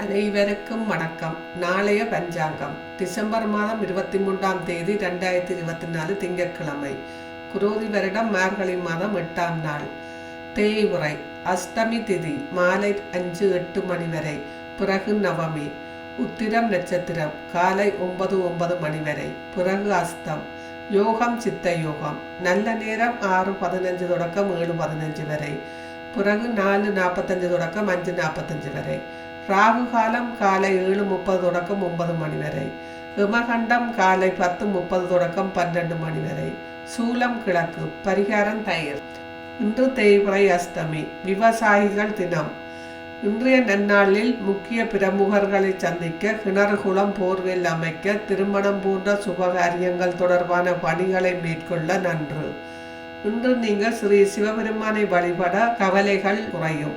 அனைவருக்கும் வணக்கம். நாளைய பஞ்சாங்கம். டிசம்பர் மாதம் இருபத்தி மூன்றாம் தேதி ரெண்டாயிரத்தி இருபத்தி நாலு திங்கட்கிழமை. குரோதி வருடம் மார்கழி மாதம் எட்டாம் நாள். தேய்வுரை அஷ்டமி திதி மாலை அஞ்சு எட்டு மணி வரை. பிறகு நவமி. உத்திரம் நட்சத்திரம் காலை ஒன்பது ஒன்பது மணி வரை. பிறகு அஸ்தம். யோகம் சித்த யோகம். நல்ல நேரம் ஆறு பதினஞ்சு தொடக்கம் ஏழு பதினஞ்சு வரை. பிறகு நாலு நாற்பத்தஞ்சு தொடக்கம் அஞ்சு நாற்பத்தஞ்சு வரை. ராகுகாலம் காலை ஏழு முப்பது தொடக்கம் ஒன்பது மணி வரை. யமகண்டம் காலை பத்து முப்பது தொடக்கம் பன்னெண்டு மணி வரை. சூலம் கிழக்கு பரிகாரம் தயிர். இன்று தேய்பிறை அஷ்டமி விவசாயிகள் தினம். இன்றைய நன்னாளில் முக்கிய பிரமுகர்களை சந்திக்க கிணறு குளம் போர்வெல் அமைக்க திருமணம் போன்ற சுபகாரியங்கள் தொடர்பான பணிகளை மேற்கொள்ள நன்று. இன்று நீங்கள் ஸ்ரீ சிவபெருமானை வழிபட கவலைகள் குறையும்.